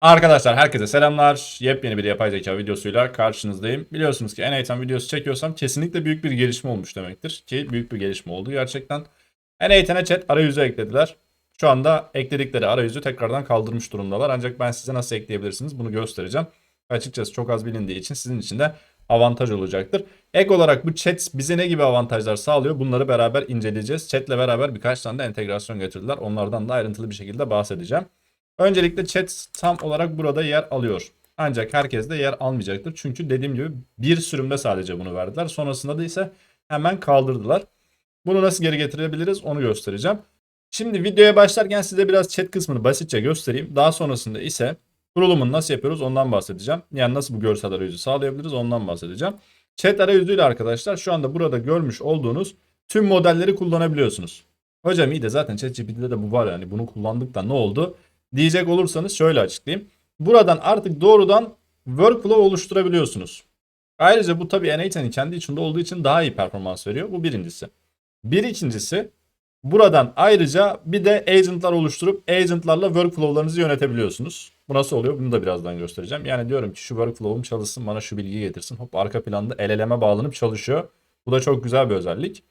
Arkadaşlar herkese selamlar. Yepyeni bir yapay zeka videosuyla karşınızdayım. Biliyorsunuz ki N8 videosu çekiyorsam kesinlikle büyük bir gelişme olmuş demektir. Ki büyük bir gelişme oldu gerçekten. N8'e chat arayüzü eklediler. Şu anda ekledikleri arayüzü tekrardan kaldırmış durumdalar. Ancak ben size nasıl ekleyebilirsiniz bunu göstereceğim. Açıkçası çok az bilindiği için sizin için de avantaj olacaktır. Ek olarak bu chat bize ne gibi avantajlar sağlıyor bunları beraber inceleyeceğiz. Chat'le beraber birkaç tane de entegrasyon getirdiler. Onlardan da ayrıntılı bir şekilde bahsedeceğim. Öncelikle chat tam olarak burada yer alıyor. Ancak herkes de yer almayacaktır. Çünkü dediğim gibi bir sürümde sadece bunu verdiler. Sonrasında da ise hemen kaldırdılar. Bunu nasıl geri getirebiliriz onu göstereceğim. Şimdi videoya başlarken size biraz chat kısmını basitçe göstereyim. Daha sonrasında ise kurulumunu nasıl yapıyoruz ondan bahsedeceğim. Yani nasıl bu görsel arayüzü sağlayabiliriz ondan bahsedeceğim. Chat arayüzüyle arkadaşlar şu anda burada görmüş olduğunuz tüm modelleri kullanabiliyorsunuz. Hocam iyi de zaten ChatGPT'de de bu var yani bunu kullandık da ne oldu? Diyecek olursanız şöyle açıklayayım. Buradan artık doğrudan workflow oluşturabiliyorsunuz. Ayrıca bu tabii N8'in kendi içinde olduğu için daha iyi performans veriyor. Bu birincisi. Bir ikincisi buradan ayrıca bir de agentlar oluşturup agentlarla workflow'larınızı yönetebiliyorsunuz. Bu nasıl oluyor bunu da birazdan göstereceğim. Yani diyorum ki şu workflow'um çalışsın bana şu bilgiyi getirsin. Hop arka planda LLM'e bağlanıp çalışıyor. Bu da çok güzel bir özellik.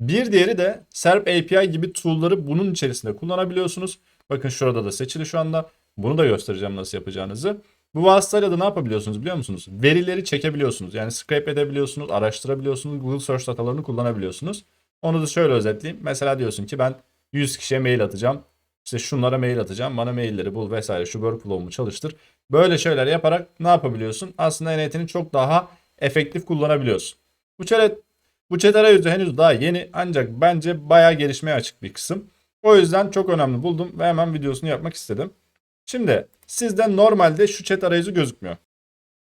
Bir diğeri de SERP API gibi tool'ları bunun içerisinde kullanabiliyorsunuz. Bakın şurada da seçili şu anda. Bunu da göstereceğim nasıl yapacağınızı. Bu vasıtayla da ne yapabiliyorsunuz biliyor musunuz? Verileri çekebiliyorsunuz. Yani scrape edebiliyorsunuz, araştırabiliyorsunuz, Google Search datalarını kullanabiliyorsunuz. Onu da şöyle özetleyeyim. Mesela diyorsun ki ben 100 kişiye mail atacağım. İşte şunlara mail atacağım. Bana mailleri bul vesaire şu workflow'umu çalıştır. Böyle şeyler yaparak ne yapabiliyorsun? Aslında NLT'ni çok daha efektif kullanabiliyorsun. Bu chat, bu chat arayüzü henüz daha yeni ancak bence bayağı gelişmeye açık bir kısım. O yüzden çok önemli buldum ve hemen videosunu yapmak istedim. Şimdi sizde normalde şu chat arayüzü gözükmüyor.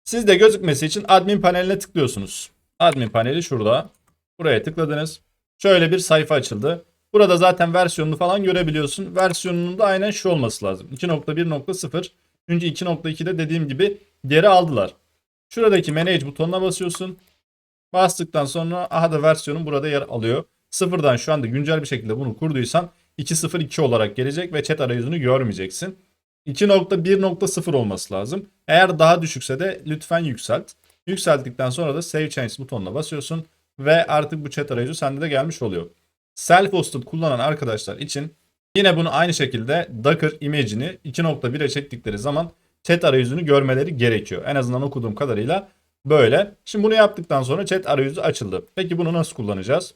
Sizde gözükmesi için admin paneline tıklıyorsunuz. Admin paneli şurada. Buraya tıkladınız. Şöyle bir sayfa açıldı. Burada zaten versiyonunu falan görebiliyorsun. Versiyonunun da aynen şu olması lazım. 2.1.0. Çünkü 2.2'de dediğim gibi geri aldılar. Şuradaki manage butonuna basıyorsun. Bastıktan sonra aha da versiyonun burada yer alıyor. Sıfırdan şu anda güncel bir şekilde bunu kurduysan 2.0.2 olarak gelecek ve chat arayüzünü görmeyeceksin. 2.1.0 olması lazım. Eğer daha düşükse de lütfen yükselt. Yükselttikten sonra da Save Change butonuna basıyorsun ve artık bu chat arayüzü sende de gelmiş oluyor. Self-hosted kullanan arkadaşlar için yine bunu aynı şekilde Docker image'ini 2.1'e çektikleri zaman chat arayüzünü görmeleri gerekiyor. En azından okuduğum kadarıyla böyle. Şimdi bunu yaptıktan sonra chat arayüzü açıldı. Peki bunu nasıl kullanacağız?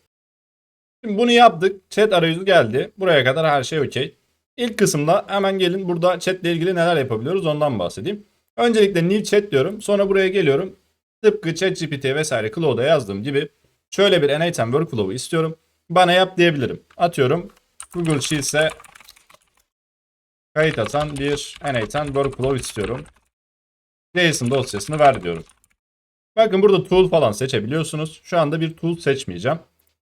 Şimdi bunu yaptık. Chat arayüzü geldi. Buraya kadar her şey okey. İlk kısımda hemen gelin burada chat ile ilgili neler yapabiliyoruz ondan bahsedeyim. Öncelikle new chat diyorum. Sonra buraya geliyorum. Tıpkı ChatGPT vesaire Claude'a yazdığım gibi şöyle bir n workflow'u istiyorum. Bana yap diyebilirim. Atıyorum Google Sheets'e kayıt atan bir n workflow istiyorum. JSON dosyasını ver diyorum. Bakın burada tool falan seçebiliyorsunuz. Şu anda bir tool seçmeyeceğim.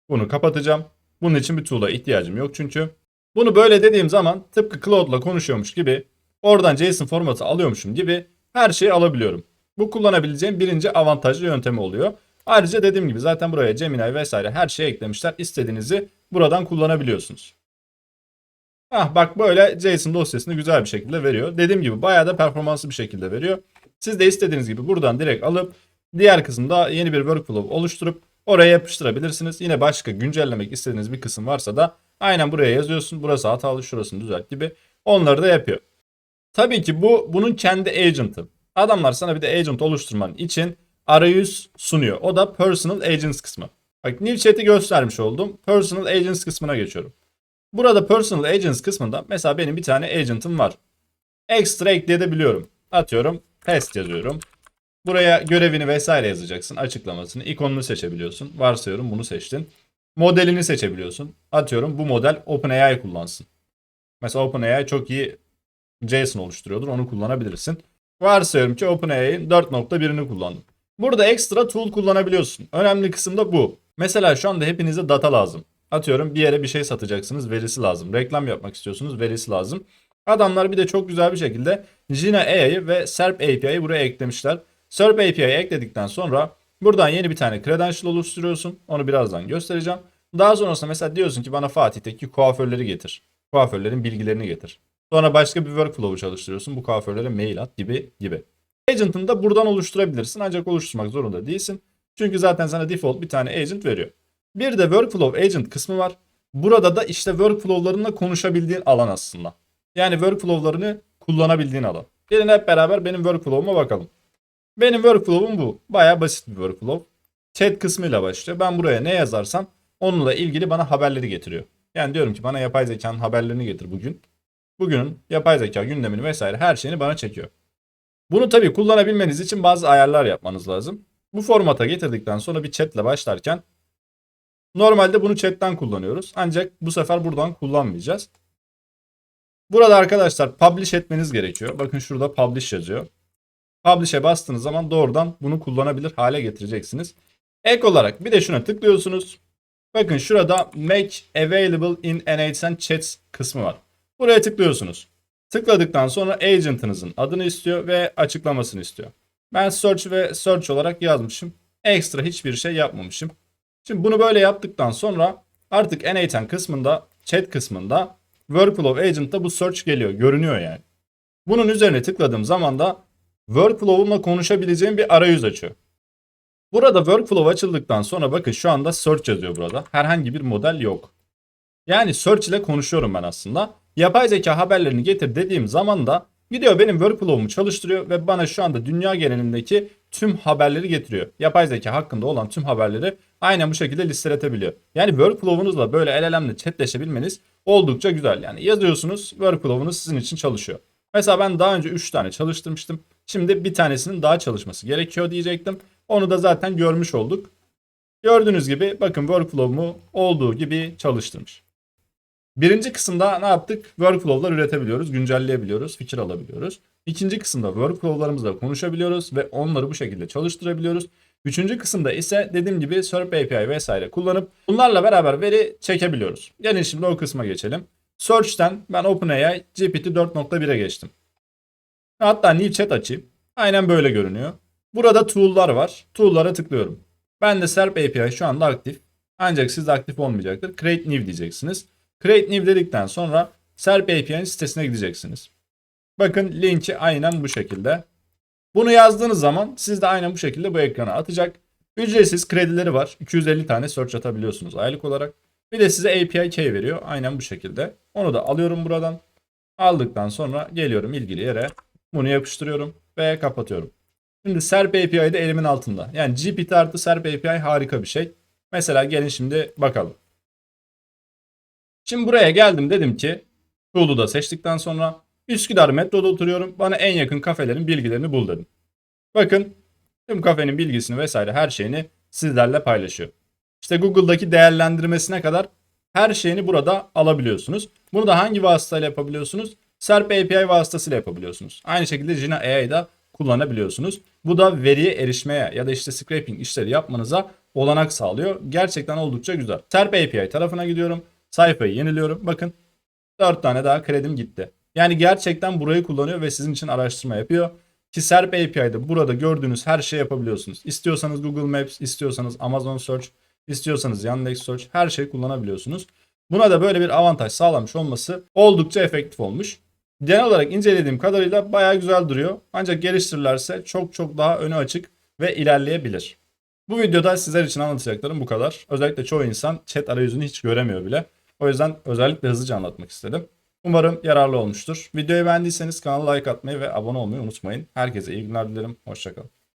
Bunu kapatacağım. Bunun için bir tool'a ihtiyacım yok çünkü. Bunu böyle dediğim zaman tıpkı Cloud'la konuşuyormuş gibi oradan JSON formatı alıyormuşum gibi her şeyi alabiliyorum. Bu kullanabileceğim birinci avantajlı yöntemi oluyor. Ayrıca dediğim gibi zaten buraya Gemini vesaire her şeyi eklemişler. İstediğinizi buradan kullanabiliyorsunuz. Ah bak böyle JSON dosyasını güzel bir şekilde veriyor. Dediğim gibi bayağı da performanslı bir şekilde veriyor. Siz de istediğiniz gibi buradan direkt alıp diğer kısımda yeni bir workflow oluşturup Oraya yapıştırabilirsiniz. Yine başka güncellemek istediğiniz bir kısım varsa da aynen buraya yazıyorsun. Burası hatalı şurasını düzelt gibi. Onları da yapıyor. Tabii ki bu bunun kendi agent'ı. Adamlar sana bir de agent oluşturman için arayüz sunuyor. O da personal agents kısmı. Bak new chat'i göstermiş oldum. Personal agents kısmına geçiyorum. Burada personal agents kısmında mesela benim bir tane agent'ım var. Ekstra ekleyebiliyorum. Atıyorum test yazıyorum. Buraya görevini vesaire yazacaksın. Açıklamasını. ikonunu seçebiliyorsun. Varsayıyorum bunu seçtin. Modelini seçebiliyorsun. Atıyorum bu model OpenAI kullansın. Mesela OpenAI çok iyi JSON oluşturuyordur. Onu kullanabilirsin. Varsayıyorum ki OpenAI'nin 4.1'ini kullandım. Burada ekstra tool kullanabiliyorsun. Önemli kısım da bu. Mesela şu anda hepinize data lazım. Atıyorum bir yere bir şey satacaksınız verisi lazım. Reklam yapmak istiyorsunuz verisi lazım. Adamlar bir de çok güzel bir şekilde Jina AI'yı ve SERP API'yi buraya eklemişler. Serp API'yi ekledikten sonra buradan yeni bir tane credential oluşturuyorsun. Onu birazdan göstereceğim. Daha sonrasında mesela diyorsun ki bana Fatih'teki kuaförleri getir. Kuaförlerin bilgilerini getir. Sonra başka bir workflow'u çalıştırıyorsun. Bu kuaförlere mail at gibi gibi. Agent'ını da buradan oluşturabilirsin ancak oluşturmak zorunda değilsin. Çünkü zaten sana default bir tane agent veriyor. Bir de workflow agent kısmı var. Burada da işte workflow'larınla konuşabildiğin alan aslında. Yani workflow'larını kullanabildiğin alan. Gelin hep beraber benim workflow'uma bakalım. Benim workflow'um bu. Baya basit bir workflow. Chat kısmıyla başlıyor. Ben buraya ne yazarsam onunla ilgili bana haberleri getiriyor. Yani diyorum ki bana yapay zekanın haberlerini getir bugün. Bugünün yapay zeka gündemini vesaire her şeyini bana çekiyor. Bunu tabii kullanabilmeniz için bazı ayarlar yapmanız lazım. Bu formata getirdikten sonra bir chatle başlarken normalde bunu chatten kullanıyoruz. Ancak bu sefer buradan kullanmayacağız. Burada arkadaşlar publish etmeniz gerekiyor. Bakın şurada publish yazıyor. Publish'e bastığınız zaman doğrudan bunu kullanabilir hale getireceksiniz. Ek olarak bir de şuna tıklıyorsunuz. Bakın şurada make available in NHN chats kısmı var. Buraya tıklıyorsunuz. Tıkladıktan sonra agent'ınızın adını istiyor ve açıklamasını istiyor. Ben search ve search olarak yazmışım. Ekstra hiçbir şey yapmamışım. Şimdi bunu böyle yaptıktan sonra artık N8 kısmında, chat kısmında Workflow Agent'ta bu search geliyor. Görünüyor yani. Bunun üzerine tıkladığım zaman da Workflow'umla konuşabileceğim bir arayüz açıyor. Burada Workflow açıldıktan sonra bakın şu anda search yazıyor burada. Herhangi bir model yok. Yani search ile konuşuyorum ben aslında. Yapay zeka haberlerini getir dediğim zaman da gidiyor benim workflow'umu çalıştırıyor ve bana şu anda dünya genelindeki tüm haberleri getiriyor. Yapay zeka hakkında olan tüm haberleri aynen bu şekilde listeletebiliyor. Yani workflow'unuzla böyle el elemle chatleşebilmeniz oldukça güzel. Yani yazıyorsunuz workflow'unuz sizin için çalışıyor. Mesela ben daha önce 3 tane çalıştırmıştım. Şimdi bir tanesinin daha çalışması gerekiyor diyecektim. Onu da zaten görmüş olduk. Gördüğünüz gibi bakın workflow'umu olduğu gibi çalıştırmış. Birinci kısımda ne yaptık? Workflow'lar üretebiliyoruz, güncelleyebiliyoruz, fikir alabiliyoruz. İkinci kısımda workflow'larımızla konuşabiliyoruz ve onları bu şekilde çalıştırabiliyoruz. Üçüncü kısımda ise dediğim gibi SERP API vesaire kullanıp bunlarla beraber veri çekebiliyoruz. Gelin şimdi o kısma geçelim. Search'ten ben OpenAI GPT 4.1'e geçtim. Hatta new chat açayım. Aynen böyle görünüyor. Burada tool'lar var. Tool'lara tıklıyorum. Ben de SERP API şu anda aktif. Ancak sizde aktif olmayacaktır. Create new diyeceksiniz. Create new dedikten sonra SERP API'nin sitesine gideceksiniz. Bakın linki aynen bu şekilde. Bunu yazdığınız zaman siz de aynen bu şekilde bu ekrana atacak. Ücretsiz kredileri var. 250 tane search atabiliyorsunuz aylık olarak. Bir de size API key veriyor. Aynen bu şekilde. Onu da alıyorum buradan. Aldıktan sonra geliyorum ilgili yere. Bunu yapıştırıyorum ve kapatıyorum. Şimdi SERP API de elimin altında. Yani GPT artı SERP API harika bir şey. Mesela gelin şimdi bakalım. Şimdi buraya geldim dedim ki Tool'u da seçtikten sonra Üsküdar metroda oturuyorum. Bana en yakın kafelerin bilgilerini bul dedim. Bakın tüm kafenin bilgisini vesaire her şeyini sizlerle paylaşıyor. İşte Google'daki değerlendirmesine kadar her şeyini burada alabiliyorsunuz. Bunu da hangi vasıtayla yapabiliyorsunuz? SERP API vasıtasıyla yapabiliyorsunuz. Aynı şekilde Jina AI'da kullanabiliyorsunuz. Bu da veriye erişmeye ya da işte scraping işleri yapmanıza olanak sağlıyor. Gerçekten oldukça güzel. SERP API tarafına gidiyorum. Sayfayı yeniliyorum. Bakın 4 tane daha kredim gitti. Yani gerçekten burayı kullanıyor ve sizin için araştırma yapıyor. Ki SERP API'de burada gördüğünüz her şeyi yapabiliyorsunuz. İstiyorsanız Google Maps, istiyorsanız Amazon Search, istiyorsanız Yandex Search her şeyi kullanabiliyorsunuz. Buna da böyle bir avantaj sağlamış olması oldukça efektif olmuş. Genel olarak incelediğim kadarıyla bayağı güzel duruyor. Ancak geliştirirlerse çok çok daha önü açık ve ilerleyebilir. Bu videoda sizler için anlatacaklarım bu kadar. Özellikle çoğu insan chat arayüzünü hiç göremiyor bile. O yüzden özellikle hızlıca anlatmak istedim. Umarım yararlı olmuştur. Videoyu beğendiyseniz kanala like atmayı ve abone olmayı unutmayın. Herkese iyi günler dilerim. Hoşçakalın.